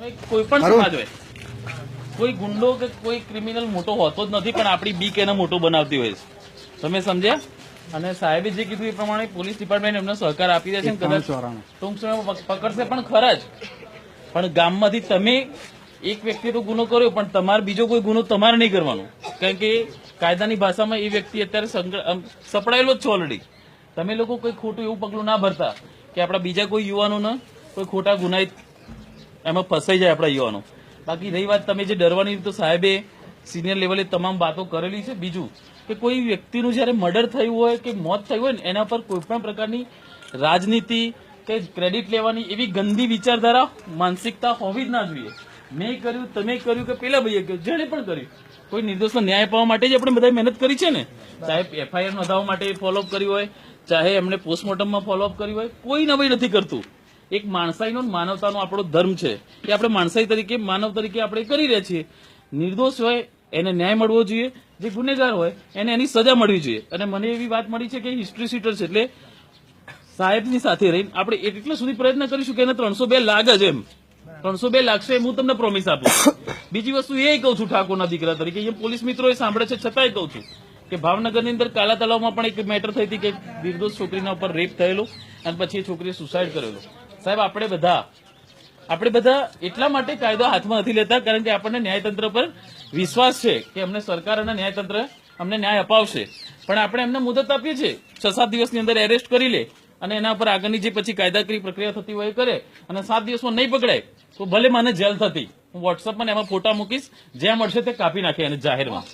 કોઈ પણ સમાજ હોય. કોઈ ગુંડો કે કોઈ ક્રિમિનલ મોટો હોતો જ નથી પણ આપણી બીક એને મોટો બનાવતી હોય છે. તમે સમજ્યા? અને સાહેબે જે કીધું એ પ્રમાણે પોલીસ ડિપાર્ટમેન્ટ એમને સહકાર આપી દે છે કદાચ ટૂંક સમયમાં પકડશે પણ ખરા જ. પણ ગામમાંથી તમે એક વ્યક્તિ તો ગુનો કર્યો પણ તમારે બીજો કોઈ ગુનો તમારે નહીં કરવાનો. કારણ કે કાયદાની ભાષામાં એ વ્યક્તિ અત્યારે સપડાયેલો જ છે ઓલરેડી તમે લોકો કોઈ ખોટું એવું પગલું ના ભરતા કે આપણા બીજા કોઈ યુવાનોને કોઈ ખોટા ગુનાહિત એમાં ફસાઈ જાય આપણા યુવાનો. બાકી રહી વાત તમે જે ડરવાની તો સાહેબે સિનિયર લેવલે તમામ વાતો કરેલી છે, બીજું કે કોઈ વ્યક્તિનું જ્યારે મર્ડર થયું હોય કે મોત થયું હોય ને, એના પર કોઈપણ પ્રકારની રાજનીતિ કે ક્રેડિટ લેવાની એવી ગંદી વિચારધારા માનસિકતા હોવી જ ના જોઈએ. મેં કર્યું, તમે કર્યું કે પેલા ભાઈએ કર્યું, જેણે પણ કર્યું. કોઈ નિર્દોષનો ન્યાય પાવા માટે જ આપણે બધા મહેનત કરી છે ને. ચાહે એફઆઈઆર નોંધાવવા માટે ફોલોઅપ કર્યું હોય, ચાહે એમણે પોસ્ટમોર્ટમમાં ફોલોઅપ કર્યું હોય, કોઈ નવાઈ નથી કરતું. એક માણસાઈનો માનવતાનો આપણો ધર્મ છે કે આપણે માણસાઈ તરીકે, માનવ તરીકે આપણે કરી રહ્યા છીએ. નિર્દોષ હોય, એને ન્યાય મળવો જોઈએ. જે ગુનેગાર હોય, એને એની સજા મળવી જોઈએ. અને મને એવી વાત મળી છે કે હિસ્ટ્રી સીટર છે, એટલે સાહેબની સાથે રહીને આપણે એટલા સુધી પ્રયત્ન કરીશું કે એને ત્રણસો બે લાગે જ એમ. ત્રણસો બે લાગશે એમ હું તમને પ્રોમિસ આપું બીજી વસ્તુ એ કહું છું ઠાકોરના દીકરા તરીકે, અહીંયા પોલીસ મિત્રો એ સાંભળે છે છતાંય કહું છું કે ભાવનગરની અંદર કાલા તલાવમાં પણ એક મેટર થઈ હતી કે નિર્દોષ છોકરીના ઉપર રેપ થયેલો અને પછી એ છોકરીએ સુસાઇડ કરેલો. સાહેબ, આપણે બધા આપણે બધા એટલા માટે કાયદો હાથમાં નથી લેતા, કારણ કે આપણને ન્યાયતંત્ર પર વિશ્વાસ છે કે અમને સરકાર અને ન્યાયતંત્ર અમને ન્યાય અપાવશે. પણ આપણે એમને મુદત આપીએ છીએ. છ સાત દિવસની અંદર એરેસ્ટ કરી લે અને એના પર આગળની જે પછી કાયદાકીય પ્રક્રિયા થતી હોય એ કરે અને સાત દિવસમાં નહીં પકડાય, તો ભલે મને જેલ થતી. હું વોટ્સઅપમાં એમાં ફોટા મૂકીશ. જ્યાં મળશે તે કાપી નાખે અને જાહેરમાં.